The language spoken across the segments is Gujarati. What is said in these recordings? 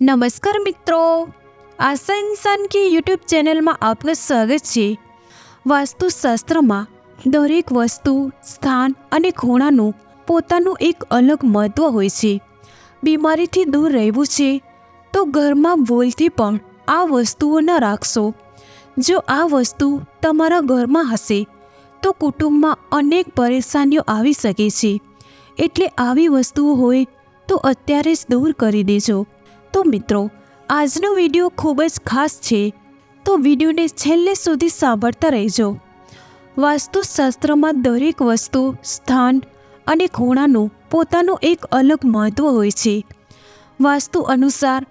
નમસ્કાર મિત્રો. આશા ઇન્સાન કે યુટ્યુબ ચેનલમાં આપનું સ્વાગત છે. વાસ્તુશાસ્ત્રમાં દરેક વસ્તુ, સ્થાન અને ખૂણાનું પોતાનું એક અલગ મહત્ત્વ હોય છે. બીમારીથી દૂર રહેવું છે, તો ઘરમાં ભૂલથી પણ આ વસ્તુઓ ન રાખશો. જો આ વસ્તુ તમારા ઘરમાં હશે, તો કુટુંબમાં અનેક પરેશાનીઓ આવી શકે છે. એટલે આવી વસ્તુઓ હોય તો અત્યારે જ દૂર કરી દેજો. તો મિત્રો, આજનો વીડિયો ખૂબ જ ખાસ છે, તો વિડીયોને છેલ્લે સુધી સાંભળતા રહેજો. વાસ્તુશાસ્ત્રમાં દરેક વસ્તુ, સ્થાન અને ખૂણાનું પોતાનું એક અલગ મહત્ત્વ હોય છે. વાસ્તુ અનુસાર,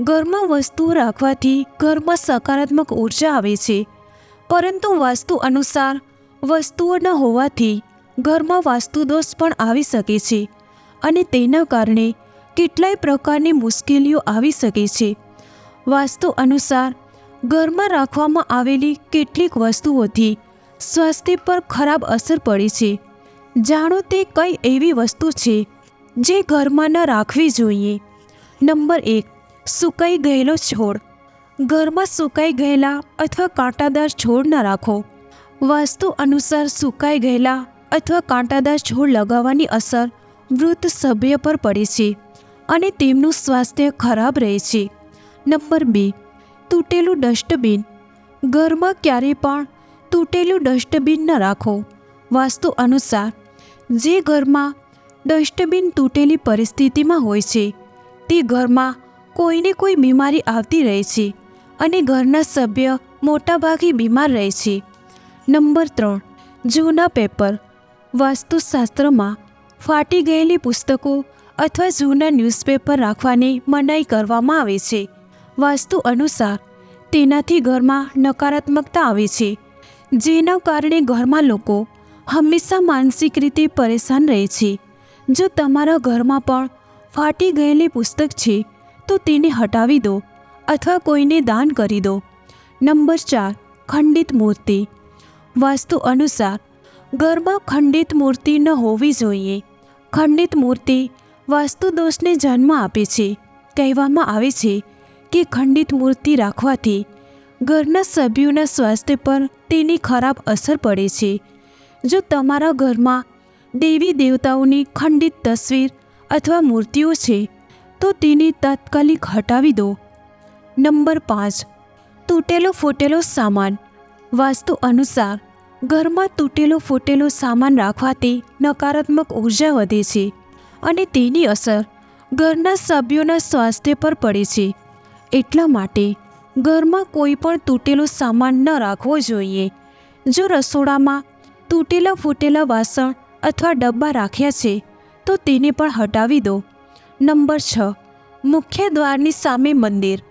ઘરમાં વસ્તુઓ રાખવાથી ઘરમાં સકારાત્મક ઊર્જા આવે છે. પરંતુ વાસ્તુ અનુસાર, વસ્તુઓ ન હોવાથી ઘરમાં વાસ્તુદોષ પણ આવી શકે છે અને તેના કારણે કેટલાય પ્રકારની મુશ્કેલીઓ આવી શકે છે. વાસ્તુ અનુસાર, ઘરમાં રાખવામાં આવેલી કેટલીક વસ્તુઓથી સ્વાસ્થ્ય પર ખરાબ અસર પડે છે. જાણો તે કઈ એવી વસ્તુ છે જે ઘરમાં ન રાખવી જોઈએ? નંબર એક, સુકાઈ ગયેલો છોડ. ઘરમાં સુકાઈ ગયેલા અથવા કાંટાદાર છોડ ન રાખો. વાસ્તુ અનુસાર, સુકાઈ ગયેલા અથવા કાંટાદાર છોડ લગાવવાની અસર વૃદ્ધ સભ્ય પર પડે છે. અને તેમનું સ્વાસ્થ્ય ખરાબ રહે છે. નંબર બે, તૂટેલું ડસ્ટબિન. ઘરમાં ક્યારેય પણ તૂટેલું ડસ્ટબિન ન રાખો. વાસ્તુ અનુસાર, જે ઘરમાં ડસ્ટબિન તૂટેલી પરિસ્થિતિમાં હોય છે, તે ઘરમાં કોઈને કોઈ બીમારી આવતી રહે છે અને ઘરના સભ્ય મોટાભાગે બીમાર રહે છે. નંબર ત્રણ, જૂના પેપર. વાસ્તુશાસ્ત્રમાં ફાટી ગયેલી પુસ્તકો અથવા જૂના ન્યૂઝપેપર રાખવાની મનાઈ કરવામાં આવે છે. વાસ્તુ અનુસાર, તેનાથી ઘરમાં નકારાત્મકતા આવે છે. જેના કારણે ઘરમાં લોકો હંમેશા માનસિક રીતે પરેશાન રહે છે. જો તમારા ઘરમાં પણ ફાટી ગયેલી પુસ્તક છે, તો તેને હટાવી દો અથવા કોઈને દાન કરી દો. નંબર ચાર, ખંડિત મૂર્તિ. વાસ્તુ અનુસાર, ઘરમાં ખંડિત મૂર્તિ ન હોવી જોઈએ. ખંડિત મૂર્તિ વાસ્તુ દોષને જન્મ આપે છે. કહેવામાં આવે છે કે ખંડિત મૂર્તિ રાખવાથી ઘરના સભ્યોના સ્વાસ્થ્ય પર તેની ખરાબ અસર પડે છે. જો તમારા ઘરમાં દેવી દેવતાઓની ખંડિત તસવીર અથવા મૂર્તિઓ છે, તો તેને તાત્કાલિક હટાવી દો. નંબર પાંચ. તૂટેલો ફૂટેલો સામાન. વાસ્તુ અનુસાર, ઘરમાં તૂટેલો ફૂટેલો સામાન રાખવાથી નકારાત્મક ઊર્જા વધે છે. અને તેની અસર ઘરના સભ્યોના સ્વાસ્થ્ય પર પડે છે. એટલા માટે ઘરમાં કોઈ પણ તૂટેલો સામાન ન રાખવો જોઈએ. જો રસોડામાં તૂટેલા ફૂટેલા વાસણ અથવા ડબ્બા રાખ્યા છે, તો તેને પણ હટાવી દો. નંબર છ, મુખ્ય દ્વારની સામે મંદિર.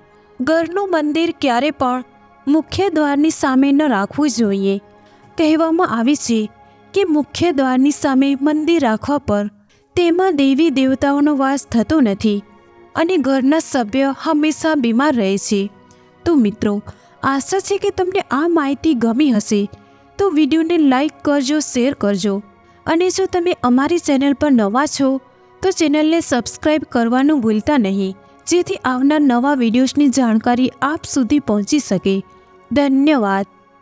ઘરનું મંદિર ક્યારે પણ મુખ્ય દ્વારની સામે ન રાખવું જોઈએ. કહેવામાં આવે છે કે મુખ્ય દ્વારની સામે મંદિર રાખવા પર તેમાં દેવી દેવતાઓનો વાસ થતો નથી અને ઘરના સભ્ય હંમેશા બીમાર રહે છે. તો મિત્રો, આશા છે કે તમને આ માહિતી ગમી હશે. તો વિડીયોને લાઈક કરજો, શેર કરજો. અને જો તમે અમારી ચેનલ પર નવા છો, તો ચેનલને સબસ્ક્રાઈબ કરવાનું ભૂલતા નહીં, જેથી આવનાર નવા વિડીયોઝની જાણકારી આપ સુધી પહોંચી શકે. ધન્યવાદ.